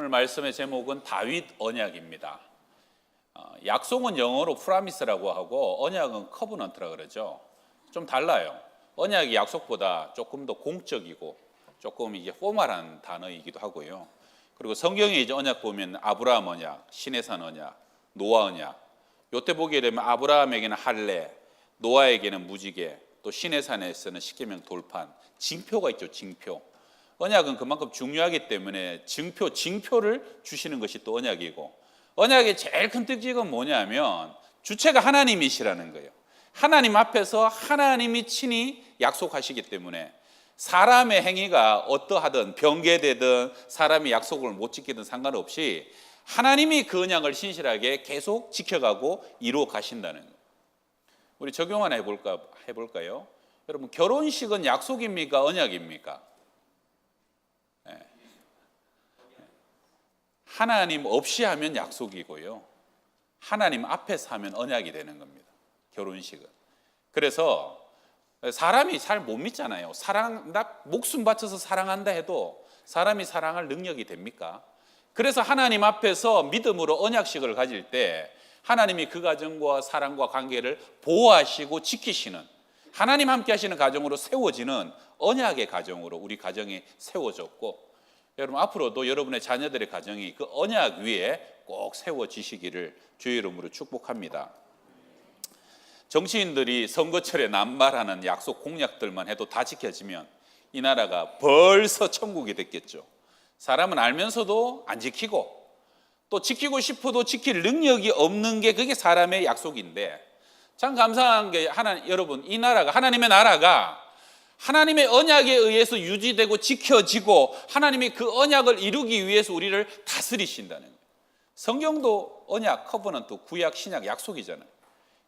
오늘 말씀의 제목은 다윗 언약입니다. 어, 약속은 영어로 프라미스라고 하고 언약은 커브넌트라 그러죠. 좀 달라요. 언약이 약속보다 조금 더 공적이고 조금 이게 포멀한 단어이기도 하고요. 그리고 성경에 이제 언약 보면 아브라함 언약, 신해산 언약, 노아 언약. 요때 보게 되면 아브라함에게는 할례, 노아에게는 무지개, 또 신해산에서는 십계명 돌판, 징표가 있죠, 징표. 언약은 그만큼 중요하기 때문에 증표, 징표를 주시는 것이 또 언약이고 언약의 제일 큰 특징은 뭐냐면 주체가 하나님이시라는 거예요. 하나님 앞에서 하나님이 친히 약속하시기 때문에 사람의 행위가 어떠하든 변개되든 사람이 약속을 못 지키든 상관없이 하나님이 그 언약을 신실하게 계속 지켜가고 이루어 가신다는 거예요. 우리 적용 하나 해볼까 해볼까요? 여러분 결혼식은 약속입니까 언약입니까? 하나님 없이 하면 약속이고요. 하나님 앞에서 하면 언약이 되는 겁니다. 결혼식은. 그래서 사람이 잘 못 믿잖아요. 사랑, 나 목숨 바쳐서 사랑한다 해도 사람이 사랑할 능력이 됩니까? 그래서 하나님 앞에서 믿음으로 언약식을 가질 때 하나님이 그 가정과 사랑과 관계를 보호하시고 지키시는 하나님 함께 하시는 가정으로 세워지는 언약의 가정으로 우리 가정이 세워졌고 여러분 앞으로도 여러분의 자녀들의 가정이 그 언약 위에 꼭 세워지시기를 주의 이름으로 축복합니다. 정치인들이 선거철에 남발하는 약속 공약들만 해도 다 지켜지면 이 나라가 벌써 천국이 됐겠죠. 사람은 알면서도 안 지키고 또 지키고 싶어도 지킬 능력이 없는 게 그게 사람의 약속인데 참 감사한 게 하나 여러분 이 나라가 하나님의 나라가 하나님의 언약에 의해서 유지되고 지켜지고 하나님이 그 언약을 이루기 위해서 우리를 다스리신다는 거예요. 성경도 언약 커버넌트 구약 신약 약속이잖아요.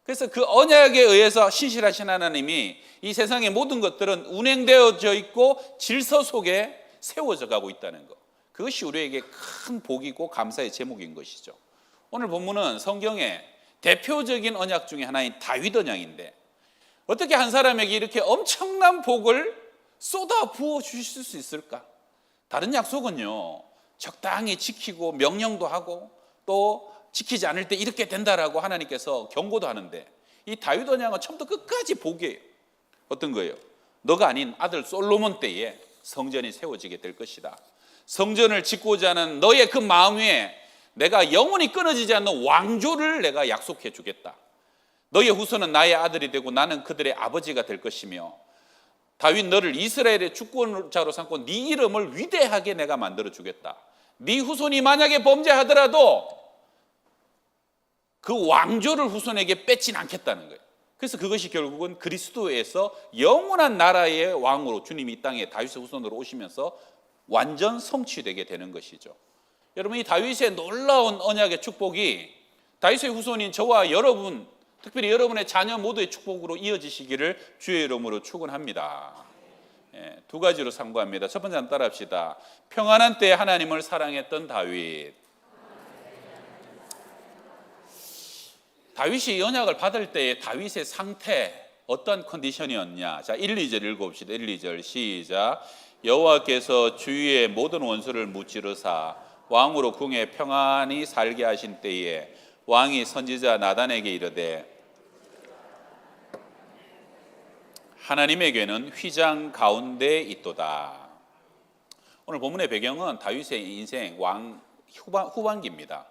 그래서 그 언약에 의해서 신실하신 하나님이 이 세상의 모든 것들은 운행되어져 있고 질서 속에 세워져 가고 있다는 것. 그것이 우리에게 큰 복이고 감사의 제목인 것이죠. 오늘 본문은 성경의 대표적인 언약 중에 하나인 다윗 언약인데 어떻게 한 사람에게 이렇게 엄청난 복을 쏟아 부어 주실 수 있을까? 다른 약속은요. 적당히 지키고 명령도 하고 또 지키지 않을 때 이렇게 된다라고 하나님께서 경고도 하는데 이 다윗 언약은 처음부터 끝까지 복이에요. 어떤 거예요? 너가 아닌 아들 솔로몬 때에 성전이 세워지게 될 것이다. 성전을 짓고자 하는 너의 그 마음 위에 내가 영원히 끊어지지 않는 왕조를 내가 약속해 주겠다. 너의 후손은 나의 아들이 되고 나는 그들의 아버지가 될 것이며 다윗 너를 이스라엘의 주권자로 삼고 네 이름을 위대하게 내가 만들어 주겠다. 네 후손이 만약에 범죄하더라도 그 왕조를 후손에게 뺏진 않겠다는 거예요. 그래서 그것이 결국은 그리스도에서 영원한 나라의 왕으로 주님이 이 땅에 다윗의 후손으로 오시면서 완전 성취되게 되는 것이죠. 여러분 이 다윗의 놀라운 언약의 축복이 다윗의 후손인 저와 여러분, 특별히 여러분의 자녀 모두의 축복으로 이어지시기를 주의 이름으로 축원합니다. 예, 두 가지로 상고합니다. 첫 번째 한번 따라합시다. 평안한 때 하나님을 사랑했던 다윗. 다윗이 이 언약을 받을 때의 다윗의 상태 어떤 컨디션이었냐? 자, 1, 2절 읽어봅시다. 1, 2절 시작. 여호와께서 주위의 모든 원수를 무찌르사 왕으로 궁에 평안히 살게 하신 때에 왕이 선지자 나단에게 이르되 하나님에게는 휘장 가운데 있도다. 오늘 본문의 배경은 다윗의 인생 왕 후반, 후반기입니다.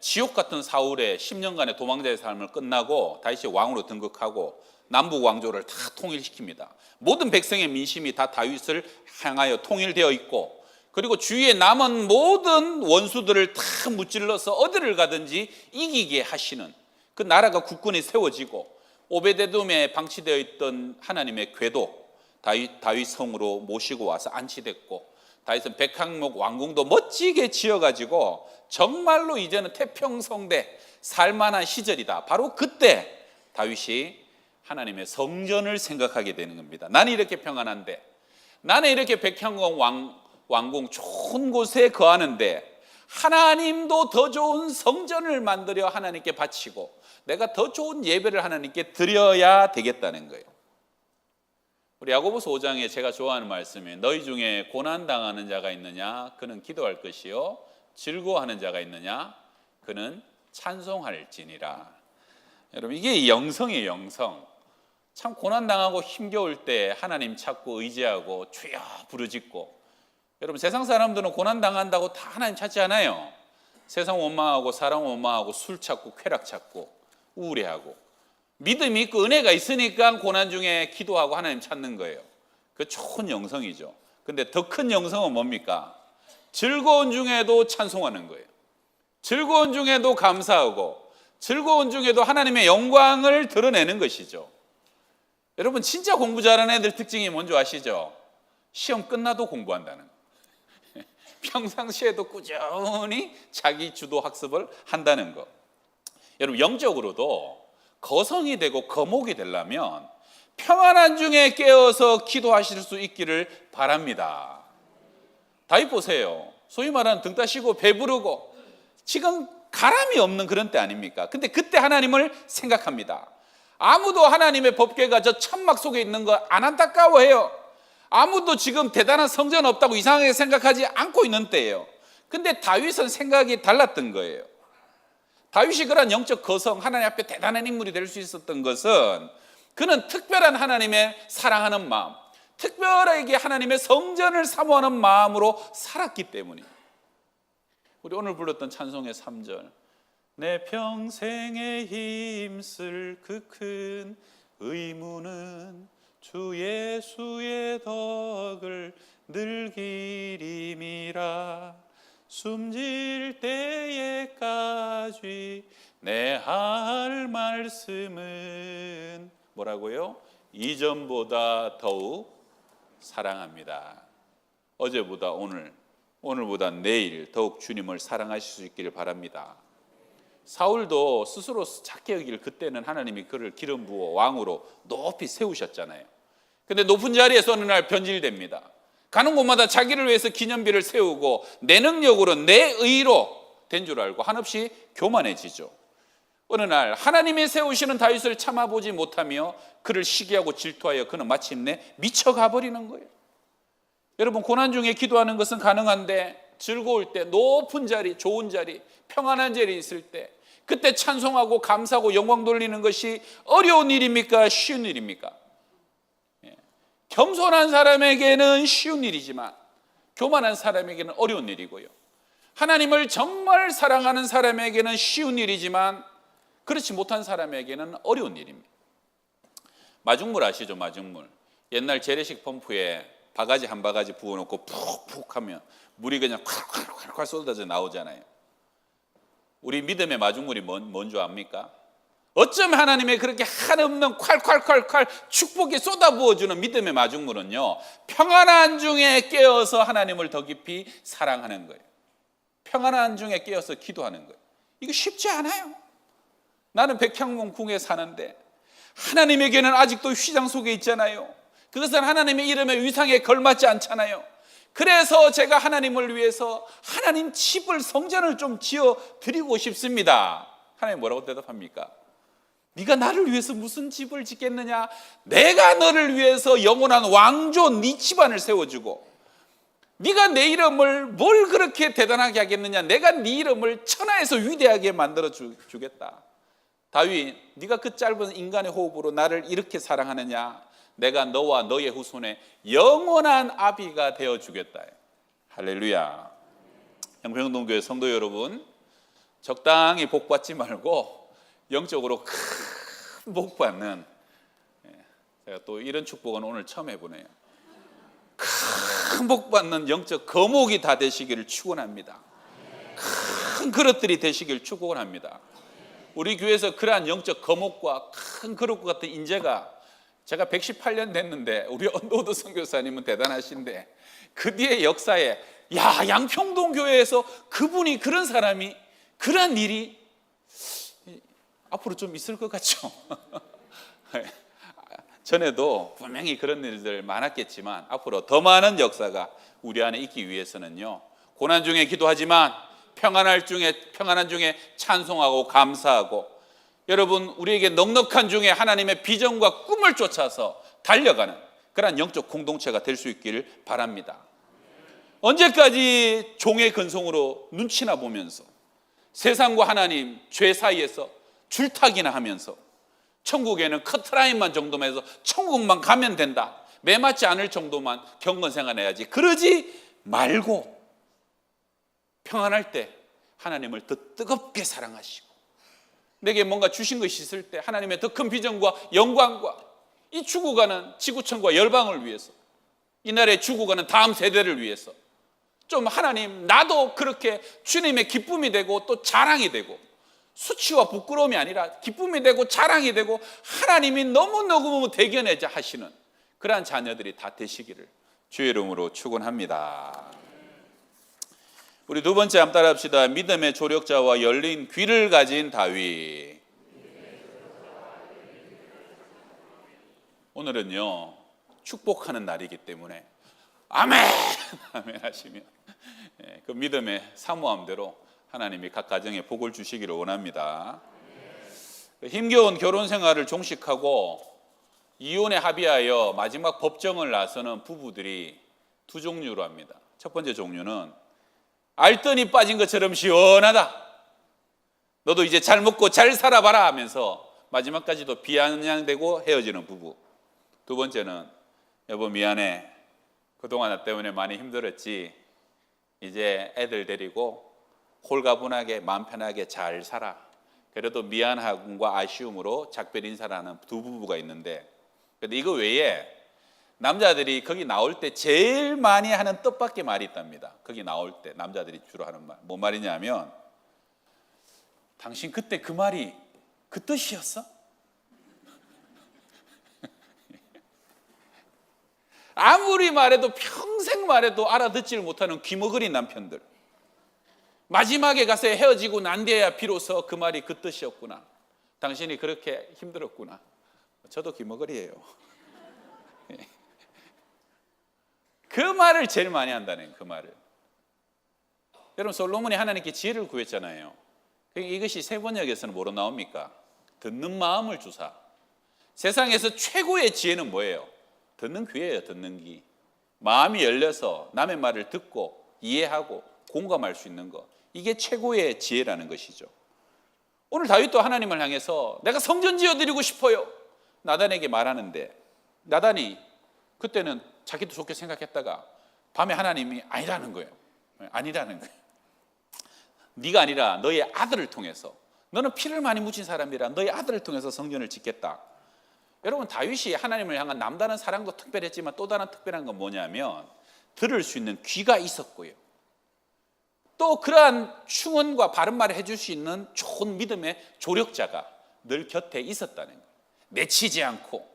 지옥 같은 사울의 10년간의 도망자의 삶을 끝나고 다윗이 왕으로 등극하고 남북 왕조를 다 통일시킵니다. 모든 백성의 민심이 다 다윗을 향하여 통일되어 있고 그리고 주위에 남은 모든 원수들을 다 무찔러서 어디를 가든지 이기게 하시는 그 나라가 국군이 세워지고 오베데돔에 방치되어 있던 하나님의 궤도 다윗 다윗 성으로 모시고 와서 안치됐고 다윗은 백항목 왕궁도 멋지게 지어가지고 정말로 이제는 태평성대 살만한 시절이다. 바로 그때 다윗이 하나님의 성전을 생각하게 되는 겁니다. 나는 이렇게 평안한데, 나는 이렇게 백향공 왕, 왕궁 좋은 곳에 거하는데, 하나님도 더 좋은 성전을 만들어 하나님께 바치고, 내가 더 좋은 예배를 하나님께 드려야 되겠다는 거예요. 우리 야고보서 5장에 제가 좋아하는 말씀이 너희 중에 고난 당하는 자가 있느냐 그는 기도할 것이요 즐거워하는 자가 있느냐? 그는 찬송할지니라. 여러분 이게 영성이에요, 영성. 참 고난 당하고 힘겨울 때 하나님 찾고 의지하고 주여 부르짖고 여러분 세상 사람들은 고난 당한다고 다 하나님 찾지 않아요. 세상 원망하고 사람 원망하고 술 찾고 쾌락 찾고 우울해하고 믿음이 있고 은혜가 있으니까 고난 중에 기도하고 하나님 찾는 거예요. 그 좋은 영성이죠. 근데 더 큰 영성은 뭡니까? 즐거운 중에도 찬송하는 거예요. 즐거운 중에도 감사하고 즐거운 중에도 하나님의 영광을 드러내는 것이죠. 여러분 진짜 공부 잘하는 애들 특징이 뭔지 아시죠? 시험 끝나도 공부한다는 거. 평상시에도 꾸준히 자기 주도 학습을 한다는 거. 여러분 영적으로도 거성이 되고 거목이 되려면 평안한 중에 깨어서 기도하실 수 있기를 바랍니다. 다윗 보세요. 소위 말하는 등 따시고 배부르고 지금 가람이 없는 그런 때 아닙니까? 근데 그때 하나님을 생각합니다. 아무도 하나님의 법궤가 저 천막 속에 있는 거 안 안타까워해요. 아무도 지금 대단한 성전 없다고 이상하게 생각하지 않고 있는 때예요. 근데 다윗은 생각이 달랐던 거예요. 다윗이 그런 영적 거성, 하나님 앞에 대단한 인물이 될 수 있었던 것은 그는 특별한 하나님의 사랑하는 마음, 특별하게 하나님의 성전을 사모하는 마음으로 살았기 때문이에요. 우리 오늘 불렀던 찬송의 3절. 내 평생에 힘쓸 그 큰 의무는 주 예수의 덕을 늘 기림이라 숨질 때에까지 내 할 말씀은 뭐라고요? 이전보다 더욱 사랑합니다. 어제보다 오늘, 오늘보다 내일 더욱 주님을 사랑하실 수 있기를 바랍니다. 사울도 스스로 작게 여길 그때는 하나님이 그를 기름 부어 왕으로 높이 세우셨잖아요. 근데 높은 자리에서 어느 날 변질됩니다. 가는 곳마다 자기를 위해서 기념비를 세우고 내 능력으로 내 의로 된 줄 알고 한없이 교만해지죠. 어느 날 하나님이 세우시는 다윗을 참아보지 못하며 그를 시기하고 질투하여 그는 마침내 미쳐가 버리는 거예요. 여러분 고난 중에 기도하는 것은 가능한데 즐거울 때 높은 자리, 좋은 자리, 평안한 자리 있을 때 그때 찬송하고 감사하고 영광 돌리는 것이 어려운 일입니까? 쉬운 일입니까? 예. 겸손한 사람에게는 쉬운 일이지만 교만한 사람에게는 어려운 일이고요. 하나님을 정말 사랑하는 사람에게는 쉬운 일이지만 그렇지 못한 사람에게는 어려운 일입니다. 마중물 아시죠? 마중물. 옛날 재래식 펌프에 바가지 한 바가지 부어놓고 푹푹 하면 물이 그냥 콸콸콸콸 쏟아져 나오잖아요. 우리 믿음의 마중물이 뭔, 뭔줄 압니까? 어쩜 하나님의 그렇게 한없는 콸콸콸콸 축복이 쏟아부어주는 믿음의 마중물은요, 평안한 중에 깨어서 하나님을 더 깊이 사랑하는 거예요. 평안한 중에 깨어서 기도하는 거예요. 이거 쉽지 않아요. 나는 백향봉궁에 사는데 하나님에게는 아직도 휘장 속에 있잖아요. 그것은 하나님의 이름의 위상에 걸맞지 않잖아요. 그래서 제가 하나님을 위해서 하나님 집을 성전을 좀 지어 드리고 싶습니다. 하나님 뭐라고 대답합니까? 네가 나를 위해서 무슨 집을 짓겠느냐? 내가 너를 위해서 영원한 왕조 네 집안을 세워주고 네가 내 이름을 뭘 그렇게 대단하게 하겠느냐? 내가 네 이름을 천하에서 위대하게 만들어 주, 주겠다. 다윗, 네가 그 짧은 인간의 호흡으로 나를 이렇게 사랑하느냐? 내가 너와 너의 후손의 영원한 아비가 되어 주겠다. 할렐루야. 양평동교회 성도 여러분, 적당히 복 받지 말고 영적으로 큰 복 받는 예, 제가 또 이런 축복은 오늘 처음 해보네요. 큰 복 받는 영적 거목이 다 되시기를 축원합니다. 큰 그릇들이 되시길 축원합니다. 우리 교회에서 그러한 영적 거목과 큰 그릇과 같은 인재가 제가 118년 됐는데 우리 언도드 선교사님은 대단하신데 그 뒤에 역사에 야 양평동 교회에서 그분이 그런 사람이 그런 일이 앞으로 좀 있을 것 같죠. 전에도 분명히 그런 일들 많았겠지만 앞으로 더 많은 역사가 우리 안에 있기 위해서는요 고난 중에 기도하지만 평안할 중에 평안한 중에 찬송하고 감사하고 여러분 우리에게 넉넉한 중에 하나님의 비전과 꿈을 쫓아서 달려가는 그러한 영적 공동체가 될 수 있기를 바랍니다. 언제까지 종의 근성으로 눈치나 보면서 세상과 하나님 죄 사이에서 줄타기나 하면서 천국에는 커트라인만 정도만 해서 천국만 가면 된다. 매맞지 않을 정도만 경건 생활 해야지. 그러지 말고 평안할 때 하나님을 더 뜨겁게 사랑하시고 내게 뭔가 주신 것이 있을 때 하나님의 더 큰 비전과 영광과 이 죽어가는 지구촌과 열방을 위해서 이 나라의 죽어가는 다음 세대를 위해서 좀 하나님 나도 그렇게 주님의 기쁨이 되고 또 자랑이 되고 수치와 부끄러움이 아니라 기쁨이 되고 자랑이 되고 하나님이 너무너무 대견해자 하시는 그러한 자녀들이 다 되시기를 주의 이름으로 축원합니다. 우리 두 번째 함 따라합시다. 믿음의 조력자와 열린 귀를 가진 다윗. 오늘은요 축복하는 날이기 때문에 아멘 아멘 하시면 예, 그 믿음의 사모함대로 하나님이 각 가정에 복을 주시기를 원합니다. 그 힘겨운 결혼 생활을 종식하고 이혼에 합의하여 마지막 법정을 나서는 부부들이 두 종류로 합니다. 첫 번째 종류는 알더니 빠진 것처럼 시원하다. 너도 이제 잘 먹고 잘 살아봐라 하면서 마지막까지도 비아냥대고 헤어지는 부부. 두 번째는 여보 미안해. 그동안 나 때문에 많이 힘들었지. 이제 애들 데리고 홀가분하게 마음 편하게 잘 살아. 그래도 미안함과 아쉬움으로 작별 인사를 하는 두 부부가 있는데 근데 이거 외에 남자들이 거기 나올 때 제일 많이 하는 뜻밖의 말이 있답니다. 거기 나올 때 남자들이 주로 하는 말. 뭔 말이냐면 당신 그때 그 말이 그 뜻이었어? 아무리 말해도 평생 말해도 알아듣지를 못하는 귀머거린 남편들. 마지막에 가서 헤어지고 난 뒤에야 비로소 그 말이 그 뜻이었구나. 당신이 그렇게 힘들었구나. 저도 귀머거리예요. 그 말을 제일 많이 한다는 그 말을. 여러분 솔로몬이 하나님께 지혜를 구했잖아요. 이것이 세 번역에서는 뭐로 나옵니까? 듣는 마음을 주사. 세상에서 최고의 지혜는 뭐예요? 듣는 귀예요, 듣는 귀. 마음이 열려서 남의 말을 듣고 이해하고 공감할 수 있는 것. 이게 최고의 지혜라는 것이죠. 오늘 다윗도 하나님을 향해서 내가 성전 지어 드리고 싶어요. 나단에게 말하는데 나단이 그때는 자기도 좋게 생각했다가 밤에 하나님이 아니라는 거예요. 아니라는 거예요. 네가 아니라 너의 아들을 통해서 너는 피를 많이 묻힌 사람이라 너의 아들을 통해서 성전을 짓겠다. 여러분 다윗이 하나님을 향한 남다른 사랑도 특별했지만 또 다른 특별한 건 뭐냐면 들을 수 있는 귀가 있었고요. 또 그러한 충언과 바른 말을 해줄 수 있는 좋은 믿음의 조력자가 늘 곁에 있었다는 거예요. 내치지 않고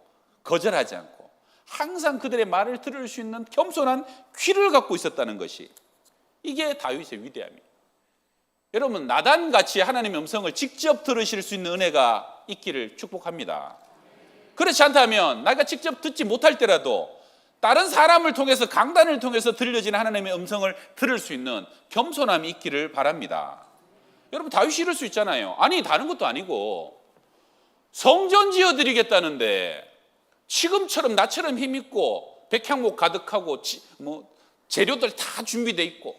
거절하지 않고 항상 그들의 말을 들을 수 있는 겸손한 귀를 갖고 있었다는 것이 이게 다윗의 위대함이에요. 여러분 나단 같이 하나님의 음성을 직접 들으실 수 있는 은혜가 있기를 축복합니다. 그렇지 않다면 내가 직접 듣지 못할 때라도 다른 사람을 통해서 강단을 통해서 들려지는 하나님의 음성을 들을 수 있는 겸손함이 있기를 바랍니다. 여러분 다윗이 이럴 수 있잖아요. 아니 다른 것도 아니고 성전 지어 드리겠다는데 지금처럼 나처럼 힘 있고 백향목 가득하고 지, 뭐 재료들 다 준비돼 있고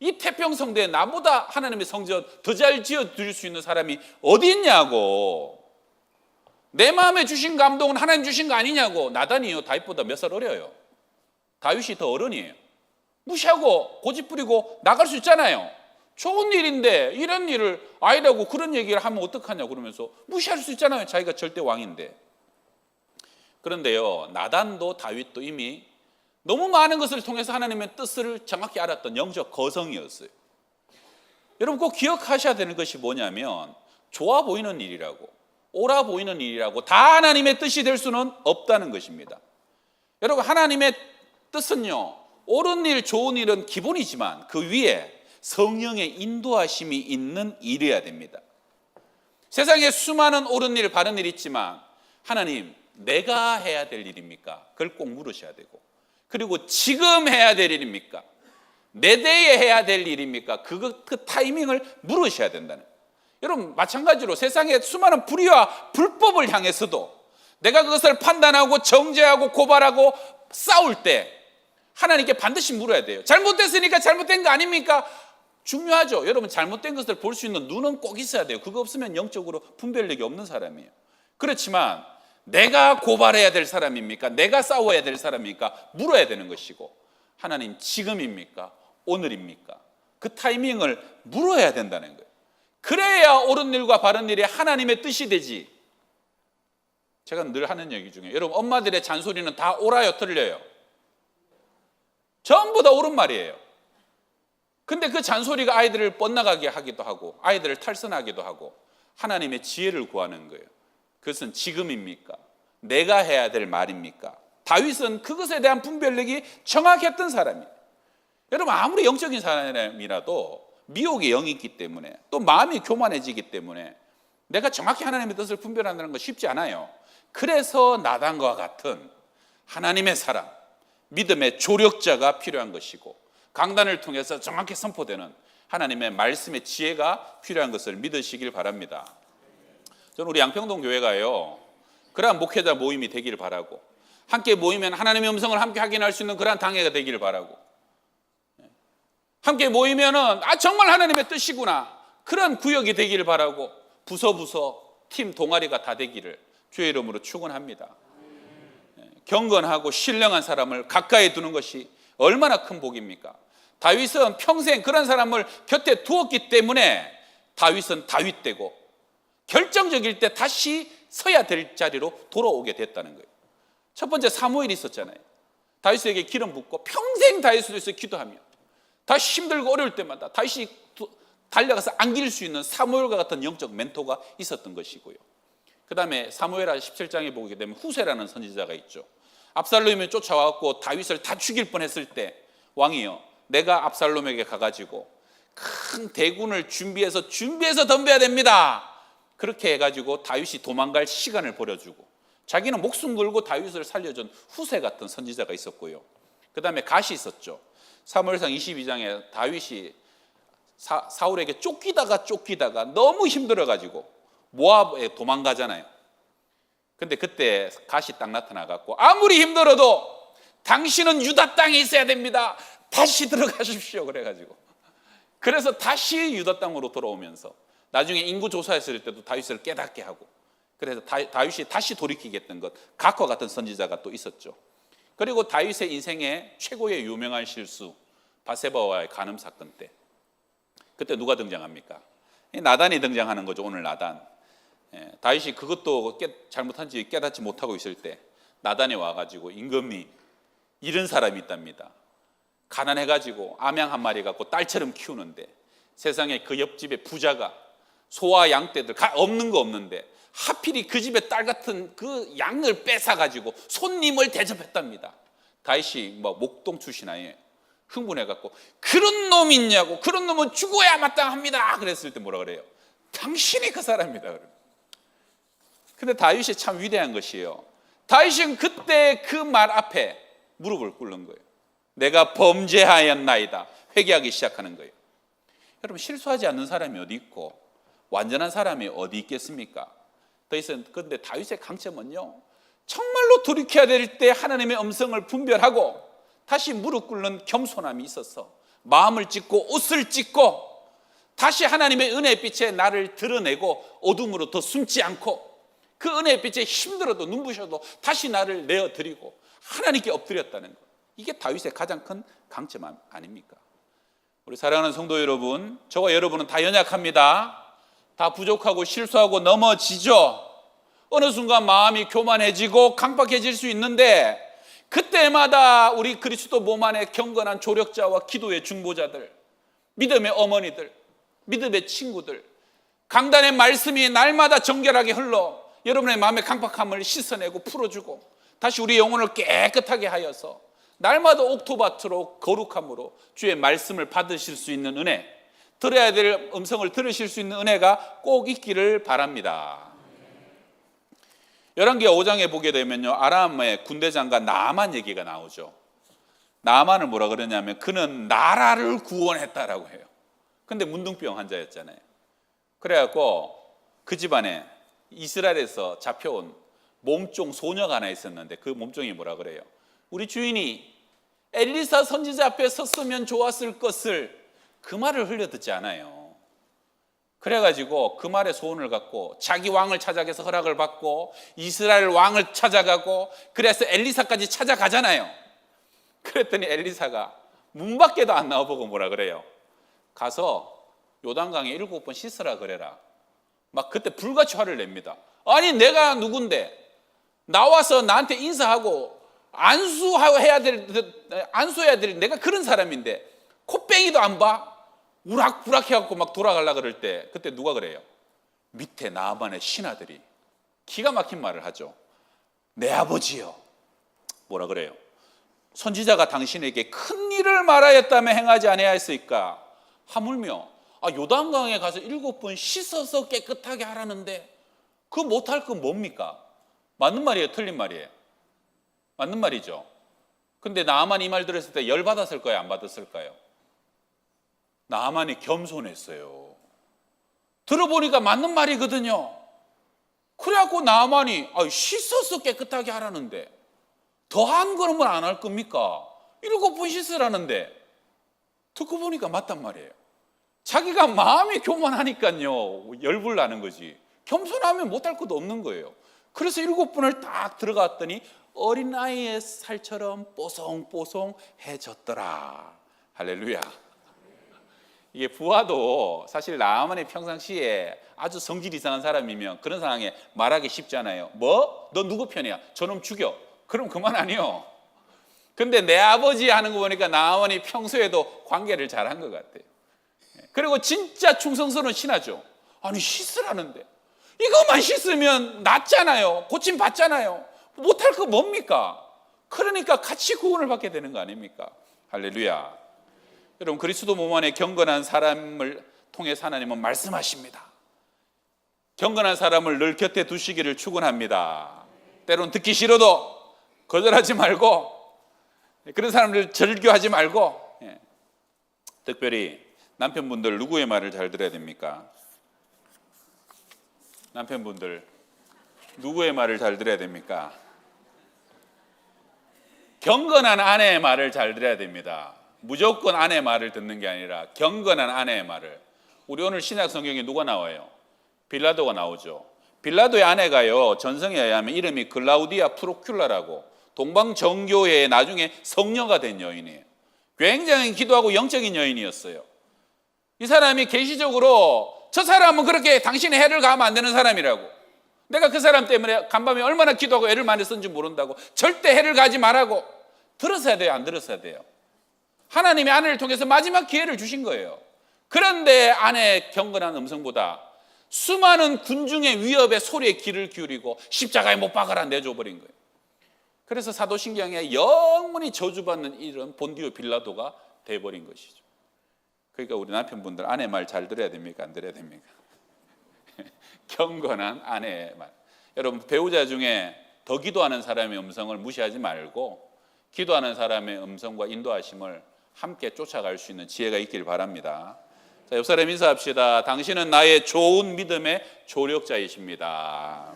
이 태평성대에 나보다 하나님의 성전 더 잘 지어 드릴 수 있는 사람이 어디 있냐고 내 마음에 주신 감동은 하나님 주신 거 아니냐고. 나단이요. 다윗보다 몇 살 어려요? 다윗이 더 어른이에요. 무시하고 고집 부리고 나갈 수 있잖아요. 좋은 일인데 이런 일을 아니라고 그런 얘기를 하면 어떡하냐 그러면서 무시할 수 있잖아요. 자기가 절대 왕인데. 그런데요 나단도 다윗도 이미 너무 많은 것을 통해서 하나님의 뜻을 정확히 알았던 영적 거성이었어요. 여러분 꼭 기억하셔야 되는 것이 뭐냐면 좋아 보이는 일이라고 옳아 보이는 일이라고 다 하나님의 뜻이 될 수는 없다는 것입니다. 여러분 하나님의 뜻은요. 옳은 일, 좋은 일은 기본이지만 그 위에 성령의 인도하심이 있는 일이어야 됩니다. 세상에 수많은 옳은 일, 바른 일 있지만 하나님 내가 해야 될 일입니까? 그걸 꼭 물으셔야 되고 그리고 지금 해야 될 일입니까? 내 대에 해야 될 일입니까? 그, 그 타이밍을 물으셔야 된다는 여러분 마찬가지로 세상의 수많은 불의와 불법을 향해서도 내가 그것을 판단하고 정죄하고 고발하고 싸울 때 하나님께 반드시 물어야 돼요. 잘못됐으니까 잘못된 거 아닙니까? 중요하죠. 여러분 잘못된 것을 볼 수 있는 눈은 꼭 있어야 돼요. 그거 없으면 영적으로 분별력이 없는 사람이에요. 그렇지만 내가 고발해야 될 사람입니까? 내가 싸워야 될 사람입니까? 물어야 되는 것이고 하나님 지금입니까? 오늘입니까? 그 타이밍을 물어야 된다는 거예요. 그래야 옳은 일과 바른 일이 하나님의 뜻이 되지. 제가 늘 하는 얘기 중에 여러분 엄마들의 잔소리는 다 옳아요, 틀려요? 전부 다 옳은 말이에요. 근데 그 잔소리가 아이들을 뻗나가게 하기도 하고 아이들을 탈선하기도 하고 하나님의 지혜를 구하는 거예요. 그것은 지금입니까? 내가 해야 될 말입니까? 다윗은 그것에 대한 분별력이 정확했던 사람이에요. 여러분 아무리 영적인 사람이라도 미혹의 영이 있기 때문에 또 마음이 교만해지기 때문에 내가 정확히 하나님의 뜻을 분별한다는 건 쉽지 않아요. 그래서 나단과 같은 하나님의 사람, 믿음의 조력자가 필요한 것이고 강단을 통해서 정확히 선포되는 하나님의 말씀의 지혜가 필요한 것을 믿으시길 바랍니다. 저는 우리 양평동 교회가요. 그러한 목회자 모임이 되기를 바라고 함께 모이면 하나님의 음성을 함께 확인할 수 있는 그러한 당회가 되기를 바라고 함께 모이면은 아 정말 하나님의 뜻이구나 그런 구역이 되기를 바라고 부서 부서 팀 동아리가 다 되기를 주의 이름으로 축원합니다. 예, 경건하고 신령한 사람을 가까이 두는 것이 얼마나 큰 복입니까? 다윗은 평생 그런 사람을 곁에 두었기 때문에 다윗은 다윗되고 결정적일 때 다시 서야 될 자리로 돌아오게 됐다는 거예요. 첫 번째 사무엘이 있었잖아요. 다윗에게 기름 붓고 평생 다윗을 위해서 기도하며 다시 힘들고 어려울 때마다 두- 달려가서 안길 수 있는 사무엘과 같은 영적 멘토가 있었던 것이고요. 그 다음에 사무엘하 17장에 보게 되면 후세라는 선지자가 있죠. 압살롬이 쫓아와갖고 다윗을 다 죽일 뻔했을 때 왕이요, 내가 압살롬에게 가가지고 큰 대군을 준비해서 준비해서 덤벼야 됩니다. 그렇게 해가지고 다윗이 도망갈 시간을 벌여주고 자기는 목숨 걸고 다윗을 살려준 후세 같은 선지자가 있었고요. 그 다음에 가시 있었죠. 사무엘상 22장에 다윗이 사, 사울에게 쫓기다가 쫓기다가 너무 힘들어 가지고 모압에 도망가잖아요. 근데 그때 가시 딱 나타나 갖고 아무리 힘들어도 당신은 유다 땅에 있어야 됩니다. 다시 들어가십시오. 그래 가지고 그래서 다시 유다 땅으로 돌아오면서 나중에 인구 조사했을 때도 다윗을 깨닫게 하고 그래서 다, 다윗이 다시 돌이키게 했던 것 각과 같은 선지자가 또 있었죠. 그리고 다윗의 인생의 최고의 유명한 실수 바세바와의 간음 사건 때 그때 누가 등장합니까? 이 나단이 등장하는 거죠. 오늘 나단. 예, 다윗이 그것도 깨, 잘못한지 깨닫지 못하고 있을 때 나단이 와가지고 임금님 이런 사람이 있답니다. 가난해가지고 암양 한 마리 갖고 딸처럼 키우는데 세상에 그 옆집에 부자가 소와 양떼들 가- 없는 거 없는데 하필이 그 집에 딸 같은 그 양을 뺏어가지고 손님을 대접했답니다. 다윗이 뭐 목동 출신 아니에요. 흥분해갖고 그런 놈 있냐고 그런 놈은 죽어야 마땅합니다. 그랬을 때 뭐라 그래요? 당신이 그 사람이다. 근데 다윗이 참 위대한 것이에요. 다윗은 그때 그 말 앞에 무릎을 꿇는 거예요. 내가 범죄하였나이다. 회개하기 시작하는 거예요. 여러분 실수하지 않는 사람이 어디 있고 완전한 사람이 어디 있겠습니까? 다윗은 근데 다윗의 강점은요. 정말로 돌이켜야 될 때 하나님의 음성을 분별하고 다시 무릎 꿇는 겸손함이 있어서 마음을 찢고 옷을 찢고 다시 하나님의 은혜의 빛에 나를 드러내고 어둠으로 더 숨지 않고 그 은혜의 빛에 힘들어도 눈부셔도 다시 나를 내어드리고 하나님께 엎드렸다는 것. 이게 다윗의 가장 큰 강점 아- 아닙니까? 우리 사랑하는 성도 여러분, 저와 여러분은 다 연약합니다. 다 부족하고 실수하고 넘어지죠. 어느 순간 마음이 교만해지고 강박해질 수 있는데 그때마다 우리 그리스도 몸 안에 경건한 조력자와 기도의 중보자들, 믿음의 어머니들, 믿음의 친구들, 강단의 말씀이 날마다 정결하게 흘러 여러분의 마음의 강박함을 씻어내고 풀어주고 다시 우리 영혼을 깨끗하게 하여서 날마다 옥토바트로 거룩함으로 주의 말씀을 받으실 수 있는 은혜, 들어야 될 음성을 들으실 수 있는 은혜가 꼭 있기를 바랍니다. 열왕기하 5장에 보게 되면요. 아람의 군대 장관 나만 얘기가 나오죠. 나만을 뭐라 그러냐면 그는 나라를 구원했다라고 해요. 근데 문둥병 환자였잖아요. 그래갖고 그 집안에 이스라엘에서 잡혀온 몸종 소녀가 하나 있었는데 그 몸종이 뭐라 그래요? 우리 주인이 엘리사 선지자 앞에 섰으면 좋았을 것을 그 말을 흘려 듣지 않아요. 그래가지고 그 말에 소원을 갖고 자기 왕을 찾아가서 허락을 받고 이스라엘 왕을 찾아가고 그래서 엘리사까지 찾아가잖아요. 그랬더니 엘리사가 문 밖에도 안 나와보고 뭐라 그래요. 가서 요단강에 일곱 번 씻으라 그래라. 막 그때 불같이 화를 냅니다. 아니 내가 누군데 나와서 나한테 인사하고 안수해야 될 안수해야 될 내가 그런 사람인데 코뺑이도 안 봐. 우락부락 해갖고 막 돌아가려 그럴 때 그때 누가 그래요? 밑에 나만의 신하들이 기가 막힌 말을 하죠. 내 아버지요. 뭐라 그래요? 선지자가 당신에게 큰 일을 말하였다며 행하지 아니하였으니까 하물며 아, 요단강에 가서 일곱 번 씻어서 깨끗하게 하라는데 그 못할 건 뭡니까? 맞는 말이에요, 틀린 말이에요? 맞는 말이죠. 근데 나만 이 말 들었을 때 열 받았을 거예요, 안 받았을까요? 나만이 겸손했어요. 들어보니까 맞는 말이거든요. 그래갖고 나만이 아, 씻어서 깨끗하게 하라는데 더한 거는 안할 겁니까? 일곱 번 씻으라는데 듣고 보니까 맞단 말이에요. 자기가 마음이 교만하니까요 열불 나는 거지. 겸손하면 못할 것도 없는 거예요. 그래서 일곱 번을 딱 들어갔더니 어린 아이의 살처럼 뽀송뽀송해졌더라. 할렐루야. 이게 부하도 사실 나만의 평상시에 아주 성질 이상한 사람이면 그런 상황에 말하기 쉽잖아요. 뭐? 너 누구 편이야? 저놈 죽여. 그럼 그만 아니요. 근데 내 아버지 하는 거 보니까 나만이 평소에도 관계를 잘한 것 같아요. 그리고 진짜 충성스러운 신하죠. 아니 씻으라는데 이것만 씻으면 낫잖아요. 고침 받잖아요. 못할 거 뭡니까? 그러니까 같이 구원을 받게 되는 거 아닙니까? 할렐루야. 여러분 그리스도 몸 안에 경건한 사람을 통해 하나님은 말씀하십니다. 경건한 사람을 늘 곁에 두시기를 축원합니다. 때론 듣기 싫어도 거절하지 말고 그런 사람들 절교하지 말고 예. 특별히 남편분들 누구의 말을 잘 들어야 됩니까? 남편분들 누구의 말을 잘 들어야 됩니까? 경건한 아내의 말을 잘 들어야 됩니다. 무조건 아내의 말을 듣는 게 아니라 경건한 아내의 말을. 우리 오늘 신약 성경에 누가 나와요? 빌라도가 나오죠. 빌라도의 아내가요 전성에 의하면 이름이 글라우디아 프로큘라라고 동방 정교회의 나중에 성녀가 된 여인이에요. 굉장히 기도하고 영적인 여인이었어요. 이 사람이 계시적으로 저 사람은 그렇게 당신의 해를 가하면 안 되는 사람이라고. 내가 그 사람 때문에 간밤에 얼마나 기도하고 애를 많이 쓴지 모른다고. 절대 해를 가지 말라고. 들었어야 돼요, 안 들었어야 돼요. 하나님이 아내를 통해서 마지막 기회를 주신 거예요. 그런데 아내의 경건한 음성보다 수많은 군중의 위협의 소리에 귀를 기울이고 십자가에 못 박아라 내줘 버린 거예요. 그래서 사도신경에 영원히 저주받는 이런 본디오 빌라도가 돼버린 것이죠. 그러니까 우리 남편분들 아내 말 잘 들어야 됩니까? 안 들어야 됩니까? 경건한 아내의 말. 여러분 배우자 중에 더 기도하는 사람의 음성을 무시하지 말고 기도하는 사람의 음성과 인도하심을 함께 쫓아갈 수 있는 지혜가 있길 바랍니다. 자, 옆 사람 인사합시다. 당신은 나의 좋은 믿음의 조력자이십니다.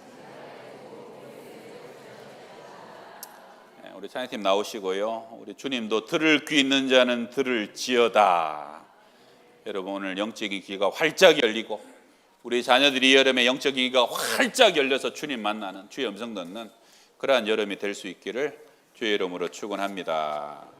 네, 우리 찬양팀 나오시고요. 우리 주님도 들을 귀 있는 자는 들을 지어다. 여러분 오늘 영적인 귀가 활짝 열리고 우리 자녀들이 여름에 영적인 귀가 활짝 열려서 주님 만나는 주의 음성 듣는 그러한 여름이 될 수 있기를 주의 이름으로 축원합니다.